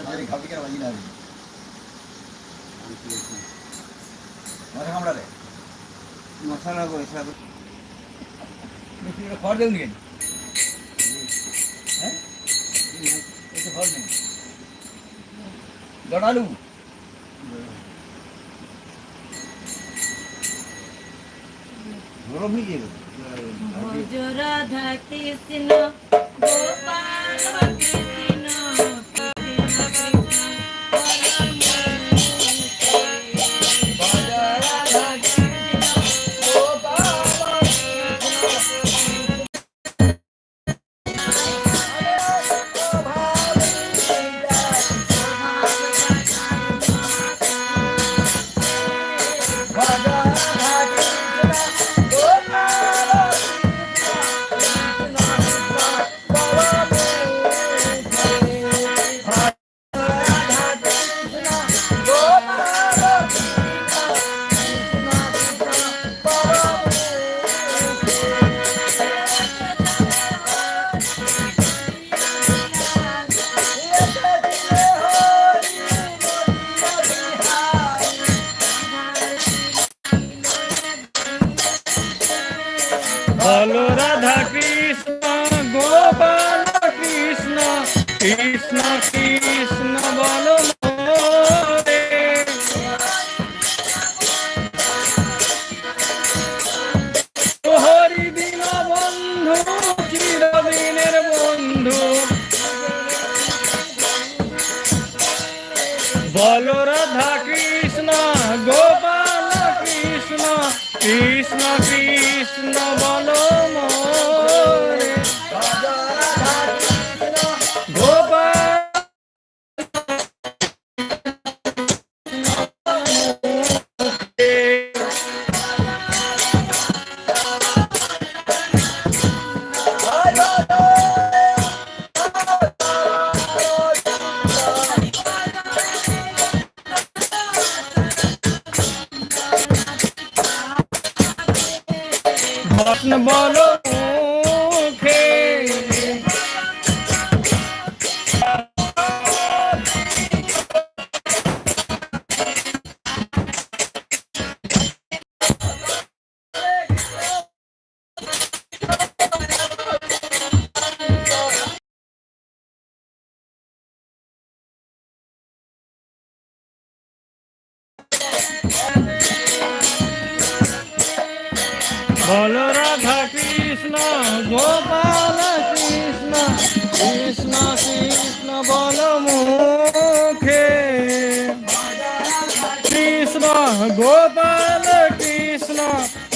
জোরে হ্যাঁ? জড়ালু। গরম হয়ে যাবে ভজ রাধা কৃষ্ণ গোপাল কৃষ্ণ বলো রাধা কৃষ্ণ গোপাল কৃষ্ণ কৃষ্ণ কৃষ্ণ বলো ভস্ম বলো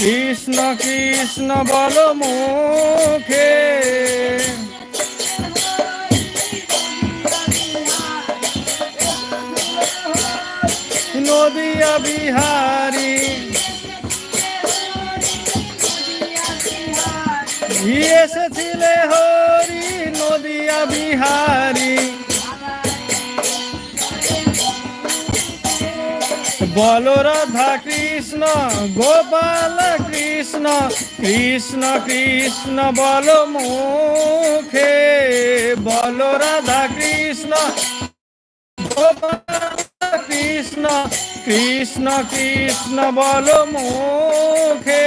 কৃষ্ণ কৃষ্ণ বলো মুখে নদিয়া বিহারী। এসেছিলে হরি নদিয়া বিহারী। বলো রাধা কৃষ্ণ, গোপাল কৃষ্ণ কৃষ্ণ কৃষ্ণ বল মুখে, বলো রাধা কৃষ্ণ, গোপাল কৃষ্ণ কৃষ্ণ কৃষ্ণ বলো মুখে।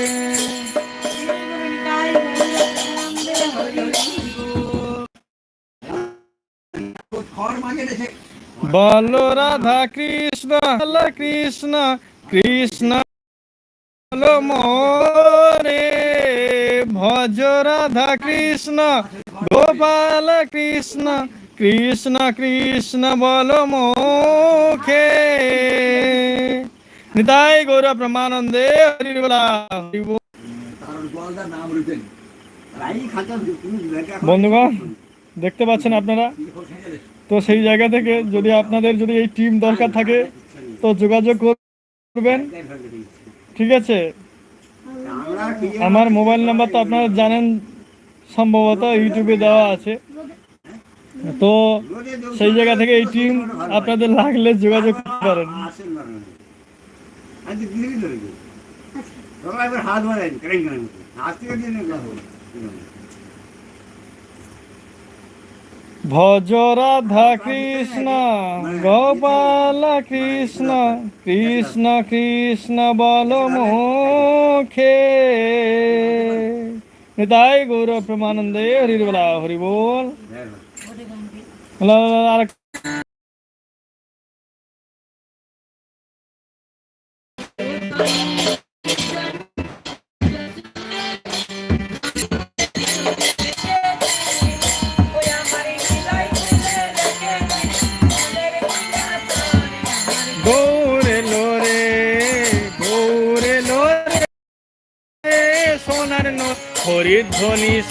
বল রাধা কৃষ্ণ হল কৃষ্ণ কৃষ্ণ বল মোরে ভজ রাধা কৃষ্ণ, গোপাল কৃষ্ণ কৃষ্ণ কৃষ্ণ বল মুখে নিতাই গৌর ব্রহ্মানন্দে হরি বলা, হরি বল। কারণ জলদার নাম রয়েছেন রাই খাতা তুমি লেখা বন্ধুগণ, দেখতে পাচ্ছেন আপনারা তো সেই জায়গা থেকে যদি আপনাদের যদি এই টিম দরকার থাকে, তো যোগাযোগ করবেন। ঠিক আছে? আমার মোবাইল নাম্বার তো আপনারা জানেন, সম্ভবত ইউটিউবে দেওয়া আছে। তো সেই জায়গা থেকে এই টিম আপনাদের লাগলে যোগাযোগ করতে পারেন। হাত থেকে দিয়ে নেই ভজ রাধা কৃষ্ণ গোপাল কৃষ্ণ কৃষ্ণ কৃষ্ণ বল মুখে নিতাই গৌর প্রেমানন্দে হরি বলা হরি বল। হ্যালো আর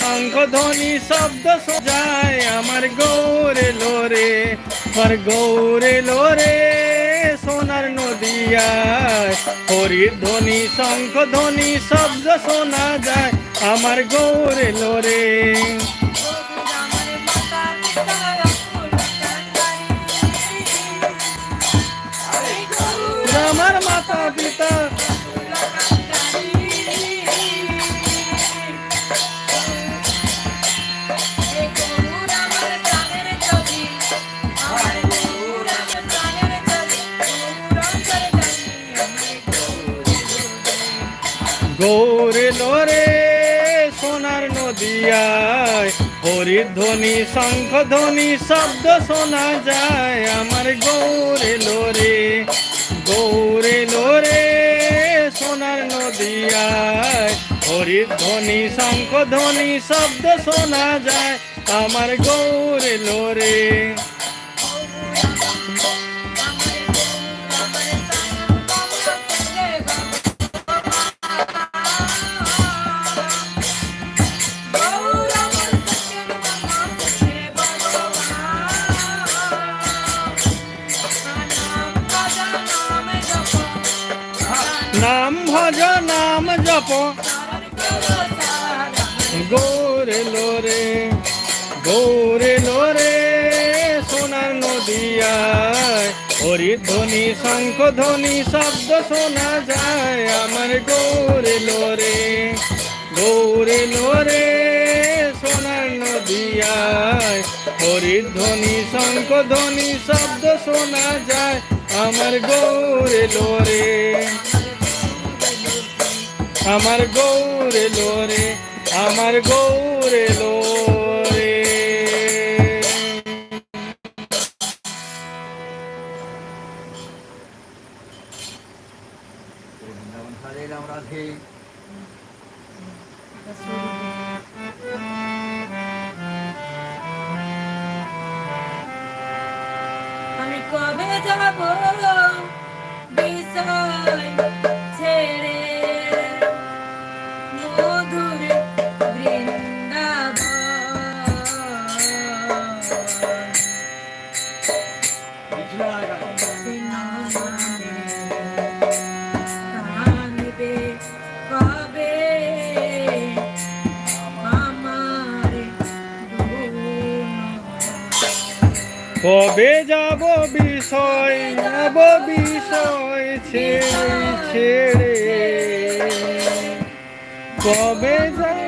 শঙ্খ ধ্বনি শব্দ সোজায় আমার গৌরে লোরে আর গৌরে লোরে সোনার নদিয়ায় হরির ধ্বনি শঙ্খ ধ্বনি শব্দ শোনা যায়, আমার গৌরে লোরে আমার আমার মাতা পিতা গৌরে লোরে সোনার নদিয়ায় হরির ধ্বনি শঙ্খ ধ্বনি শব্দ শোনা যায় আমার গৌরে লোরে গৌরে লোরে সোনার নদিয়ায় হরির ধ্বনি শঙ্খ ধ্বনি শব্দ শোনা যায় আমার গৌরে লোরে ধ্বনি, শঙ্খ ধ্বনি, শব্দ শোনা যায়। আমার গৌরে লোরে গৌরে লোরে সোনার নদিয়ায়। হরি ধ্বনি, শঙ্খ ধ্বনি, শব্দ শোনা যায়। আমার গৌরে লোরে আমার গৌরে লোরে আমার গৌরে লোরে কবে যাব বিষয় যাব বিষয় ছেড়ে ছেড়ে। কবে জানি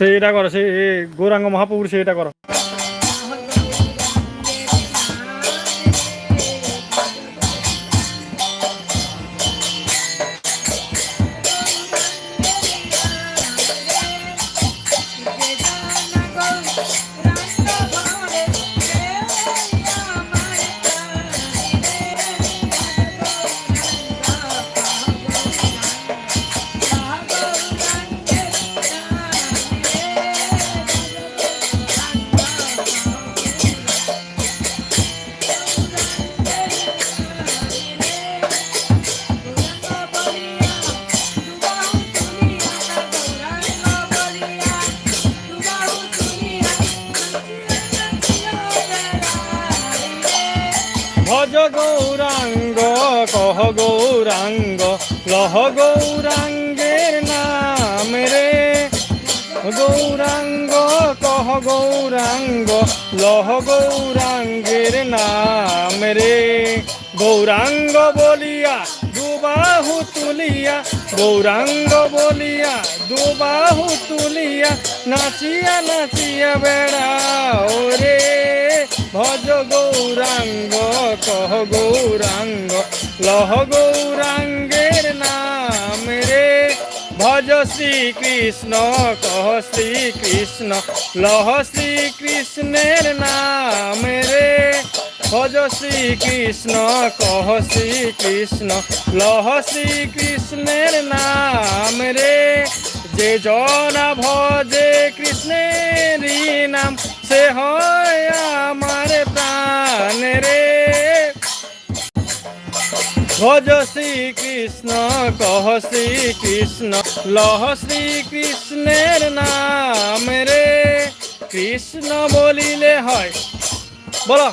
সেইটা করো সেই গৌরাঙ্গ মহাপ্রভুর সেইটা করো। লহ গৌরাঙ্গের নাম রে। গৌরাঙ্গ, কহ গৌরাঙ্গ, লহ গৌরাঙ্গের নাম রে। গৌরাঙ্গ বলিয়া, দুবাহু তুলিয়া গৌরাঙ্গ বলিয়া, দুবাহু তুলিয়া, নাচিয়া নাচিয়া বেড়াও রে ভজ গৌরাঙ্গ, কহ গৌরাঙ্গ, লহ গৌরাঙ্গের নাম রে। ভজ শ্রীকৃষ্ণ, কহ শ্রীকৃষ্ণ, লহ শ্রীকৃষ্ণের নাম রে। ভজ শ্রীকৃষ্ণ, কহ শ্রীকৃষ্ণ, লহ শ্রীকৃষ্ণের নাম রে। যে জনা ভজে কৃষ্ণেরই নাম, সে হয় আমার প্রাণ রে। ভজ শ্রীকৃষ্ণ, কহ শ্রীকৃষ্ণ, লহ শ্রীকৃষ্ণের নাম রে। কৃষ্ণ বলিলে হয়। বলো।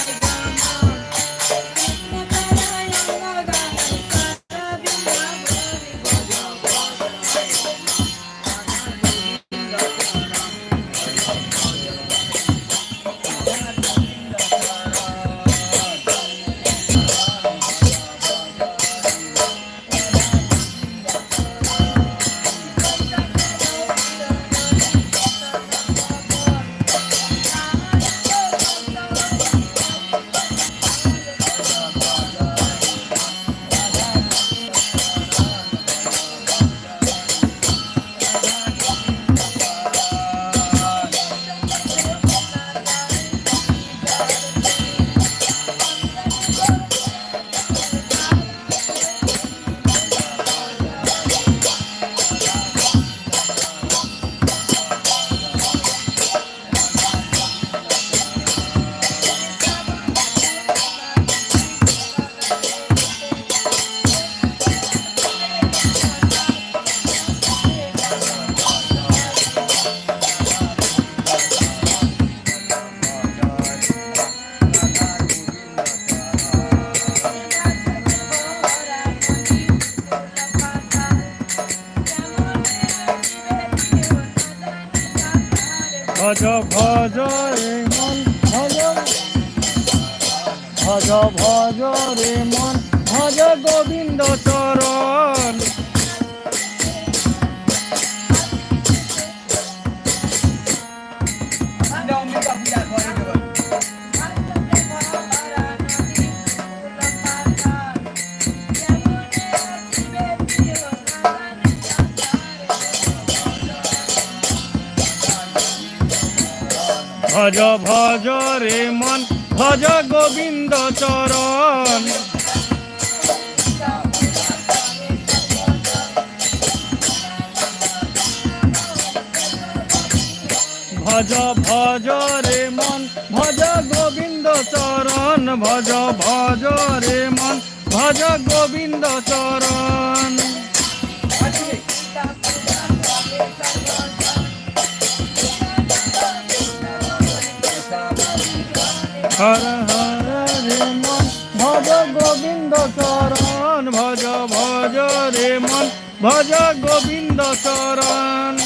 রে মন ভজ ভজ ভজ রে মন। ভজ গোবিন্দ চরণ। ভজ ভজ রে মন, ভজ গোবিন্দ চরণ। ভজ ভজ রে মন, ভজ গোবিন্দ চরণ। ভজ ভজ রে মন, ভজ গোবিন্দ চরণ। হর হর রে মন ভজ গোবিন্দ চরণ ভজ ভজ রে মন ভজ গোবিন্দ চরণ।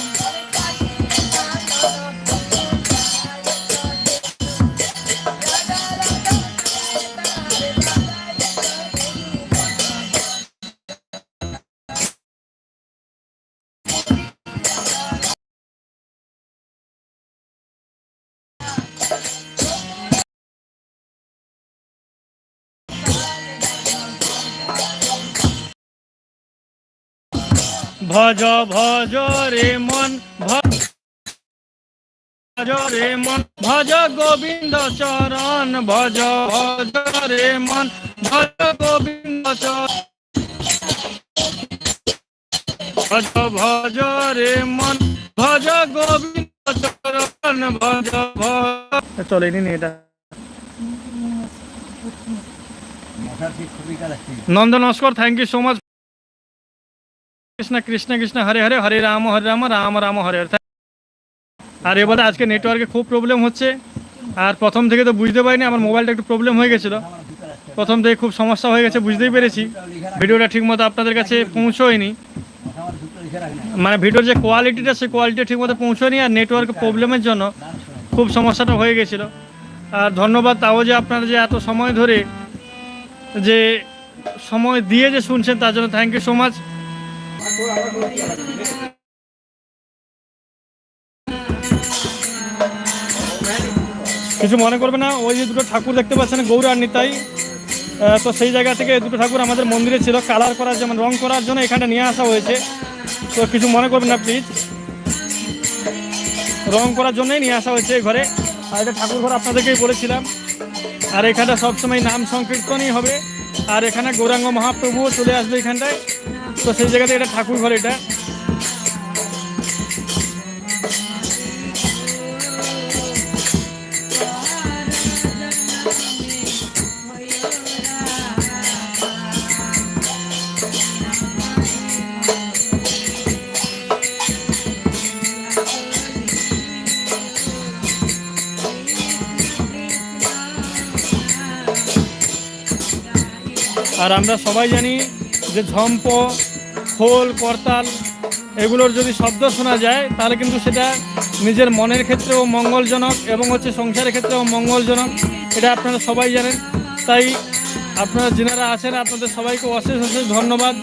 ভজ ভজ রে মন ভজ রে মন ভজ গোবিন্দ চরণ ভজ ভজ রে মন ভজ গোবিন্দ চরণ ভজ ভজ রে মন ভজ গোবিন্দ চরণ ভজ ভজ। চলেনি এটা। Nanda Naskar thank you so much Krishna Krishna Krishna, Hare Hare Hare Ram Hare Ram Ram Ram, Hare Hare. আর এবারে আজকে নেটওয়ার্কে খুব প্রবলেম হচ্ছে। আর প্রথম থেকে তো বুঝতে পারিনি, আমার মোবাইলটা একটু প্রবলেম হয়ে গেছিল। প্রথম থেকে খুব সমস্যা হয়ে গেছে, বুঝতেই পেরেছি। ভিডিওটা ঠিকমতো আপনাদের কাছে পৌঁছোয়নি। মানে ভিডিওর যে কোয়ালিটিটা সেই কোয়ালিটি ঠিকমতো পৌঁছয়নি আর নেটওয়ার্ক প্রবলেমের জন্য খুব সমস্যাটা হয়ে গেছিল। আর ধন্যবাদ তাও যে আপনারা যে এত সময় ধরে যে সময় দিয়ে যে শুনছেন, তার জন্য থ্যাংক ইউ সো মাচ কিছু মনে করবে না, ওই যে দুটো ঠাকুর দেখতে পাচ্ছেন, গৌর আর নিতাই। তো সেই জায়গা থেকে দুটো ঠাকুর আমাদের মন্দিরে ছিল, কালার করার যেমন রং করার জন্য এখানে নিয়ে আসা হয়েছে। তো কিছু মনে করবেন না প্লিজ রং করার জন্যই নিয়ে আসা হয়েছে এই ঘরে। আর এটা ঠাকুর ঘর আপনাদেরকেই বলেছিলাম। আর এখানটা সবসময় নাম সংকীর্তনই হবে। আর এখানে গৌরাঙ্গ মহাপ্রভুও চলে আসবে এখানটায়। তো সেই জায়গাতে এটা ঠাকুর ঘর এটা। আর আমরা সবাই জানি যে ঝম্প খোল, করতাল এগুলোর যদি শব্দ শোনা যায়, তাহলে কিন্তু সেটা নিজের মনের ক্ষেত্রেও মঙ্গলজনক এবং হচ্ছে সংসারের ক্ষেত্রেও মঙ্গলজনক। এটা আপনারা সবাই জানেন। তাই আপনারা যেনারা আছেন, আপনাদের সবাইকে অশেষ অশেষ ধন্যবাদ।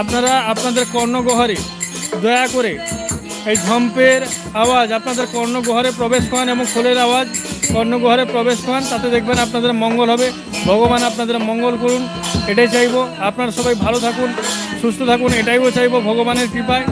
আপনারা আপনাদের কর্ণগহরে দয়া করে এই ঝম্পের আওয়াজ, আপনাদের কর্ণগহরে প্রবেশ করেন এবং খোলের আওয়াজ কর্ণগহরে প্রবেশ করেন, তাতে দেখবেন আপনাদের মঙ্গল হবে। ভগবান আপনাদের মঙ্গল করুন, এটাই চাইব। আপনারা সবাই ভালো থাকুন, সুস্থ থাকুন, এটাইও চাইব ভগবানের কৃপায়।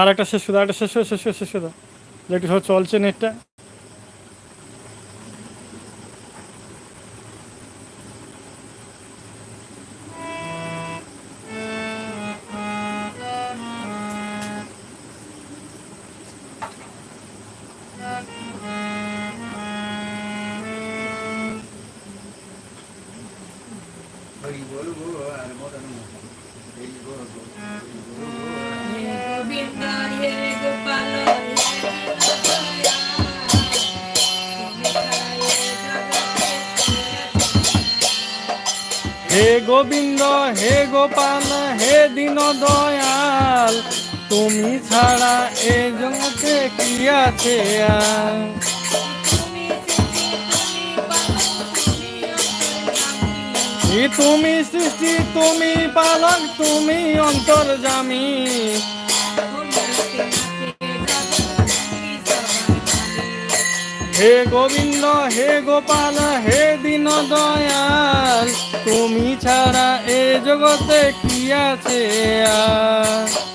আর একটা শেষ করে একটা শেষ করে শেষ করে শেষ করে একটু সব চলছে নেটটা। হে গোবিন্দ হে গোপাল হে দীন দয়াল তুমি ছাড়া এ জগতে কি আছে আর? তুমি সৃষ্টি, তুমি পালক, তুমি অন্তর্জামী হে গোবিন্দ, হে গোপাল, হে দিন দয়াল তুমি ছাড়া এ জগতে কি আছে আর?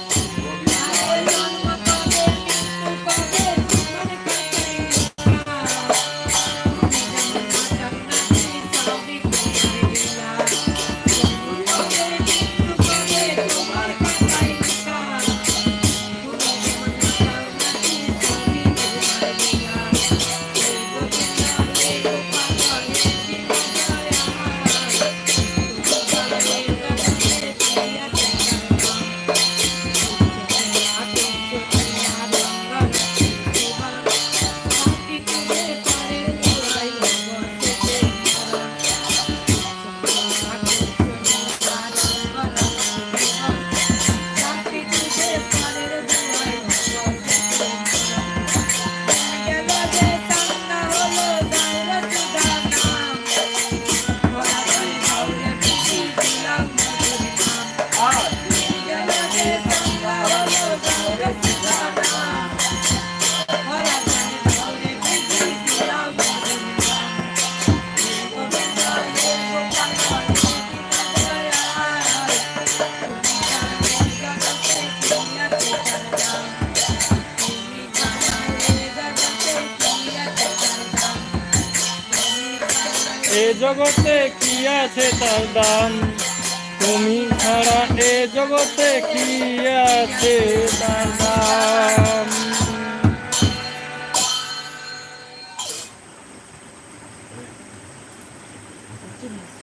জগতে কি আছে তার